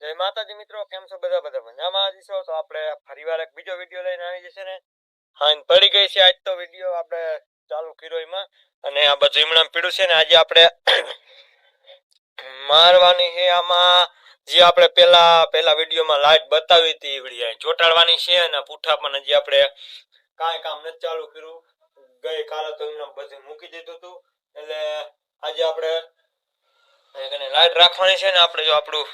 જય માતાજી મિત્રો, કેમ છો બધા? બધા મજામાં જશો તો આપણે ફરીવાર એક બીજો વીડિયો લઈને આવી જશે ને? હા પડી ગઈ છે આજ તો વીડિયો આપણે ચાલુ કર્યો એમાં. અને આ બધું હમણાં પીડું છે ને, આજે આપણે મારવાની છે આમાં. જે આપણે પેલા પેલા વિડીયોમાં લાઈટ બતાવી હતી એવડી ચોંટાડવાની છે અને પૂઠા પણ હજી આપણે કાંઈ કામ નથી ચાલુ કર્યું. ગઈ કાલે તો એમને બધું મૂકી દીધું હતું. એટલે આજે આપણે લાઈટ રાખવાની છે ને, આપણે જો આપણું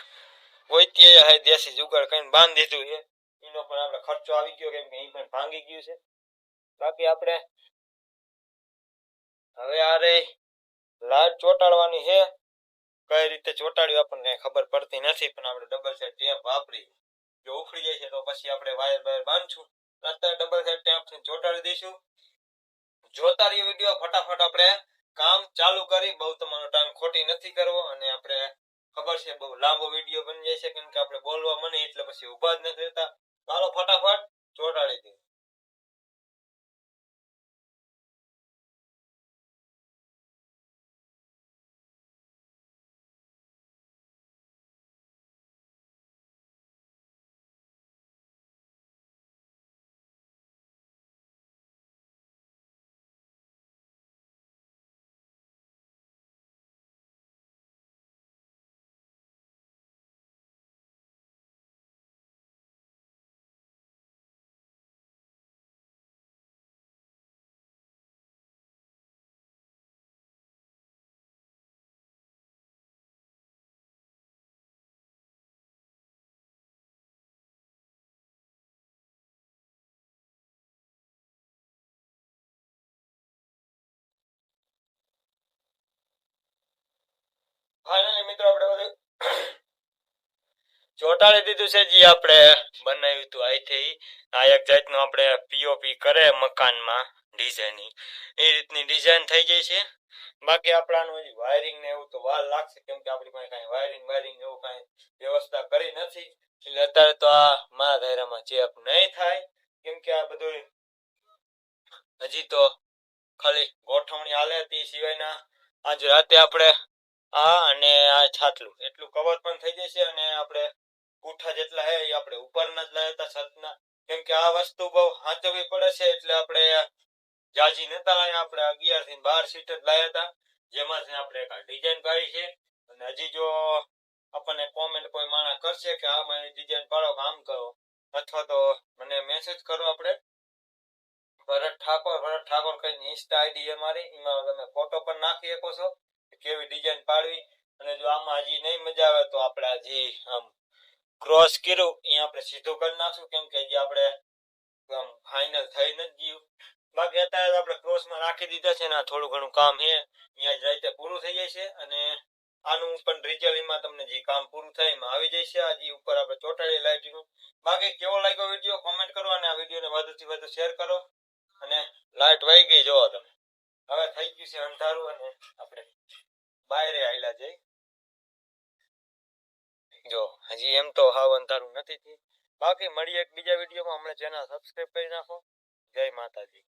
હોય હે, દેશી જુગાડ કઈ બાંધી દીધું છે એનો પણ આપણે ખર્ચો આવી ગયો કેમ કે એ પણ ભાંગી ગયું છે. બાકી આપણે હવે આ રે લાઈટ ચોટાડવાની છે કઈ રીતે ચોટાડ્યું આપણને ખબર પડતી નથી, પણ આપણે ડબલ સાઈડ ટેપ વાપરી. જો ઉખડી જાય છે તો પછી આપણે વાયર વાયર બાંધશું. અત્યારે ડબલ સાઈડ ટેપ ચોંટાડી દઈશું. જોતા રહીએ વીડિયો. ફટાફટ આપણે કામ ચાલુ કરી. બહુ તમારો ટાઈમ ખોટી નથી કરવો. અને આપણે ખબર છે, બહુ લાંબો વીડિયો બની જાય છે, કેમ કે આપણે બોલવા મને એટલે પછી ઊભા જ નથી રહેતા. ચાલો ફટાફટ ચોંટાડી દઈએ. ફાઇનલી મિત્રો, આપણે બધું ચોંટાડી દીધું છે જે આપણે. બનાવ્યું હતું આઈથી આ એક જાતનું આપણે પીઓપી કરે મકાનમાં ડિઝાઇનિંગ એ રીતની ડિઝાઇન થઈ ગઈ છે. બાકી આપણાનું વાયરિંગ ને એવું તો વાર લાગશે, કેમ કે આપણી પાસે કાંઈ વાયરિંગ વાયરિંગ એવું કાંઈ વ્યવસ્થા કરી નથી. એટલે અત્યારે તો આ મારા ધારામાં ચેપ નહીં થાય. કેમ કે આ બધું હજી તો ખાલી ગોઠવણી હાલે તે સિવાયના આજ રાતે આપણે આ અને આ છાતલું. એટલું કવર પણ થઈ જશે અને આપણે પૂઠા જેટલા હે એ આપણે ઉપરના જ લાયા હતા છતના. કેમ કે આ વસ્તુ બહુ સાચવવી પડે છે એટલે આપણે જાજી નતા લાયા. આપણે અગિયારથી બાર સીટ જ લાયા હતા. જેમાંથી આપણે ડિઝાઇન પાડી છે. અને હજી જો આપણને કોમેન્ટ કોઈ માણસ કરશે કે આ મને ડિઝાઇન પાડો કામ કરો, અથવા તો મને મેસેજ કરો આપણે. ભરત ઠાકોર ભરત ઠાકોર કઈ ઇન્સ્ટા આઈડી અમારી એમાં તમે ફોટો પણ નાખી શકો છો. કેવી ડિઝાઇન પાડવી અને જો આમાં હજી નહીં મજા આવે તો આપણે હજી, આમ ક્રોસ કર્યું. અહીંયા આપણે સીધું કરી નાખશું, કેમ કે હજી આપણે, આમ ફાઇનલ થઈ નથી ગયું. બાકી અત્યારે આપણે ક્રોસમાં રાખી દીધા છે ને થોડું ઘણું કામ છે. અહીંયા જ રીતે પૂરું થઈ જાય છે અને આનું પણ રિઝલ્ટમાં તમને જે કામ પૂરું થાય એમાં આવી જાય છે. હજી ઉપર આપણે ચોટાડી લાઈટનું બાકી કેવો લાગ્યો વીડિયો કોમેન્ટ કરો અને આ વિડીયોને વધુથી વધુ શેર કરો. અને લાઇટ વહી ગઈ જોવો તમે. હવે છે અંધારું અને આપણે બહાર આયલા જઈ. જો, હજી એમ તો હાવ અંધારું નથી બાકી મળીએ એક બીજા વિડીયોમાં. હમણાં ચેનલ સબસ્ક્રાઈબ કરી નાખો. જય માતાજી.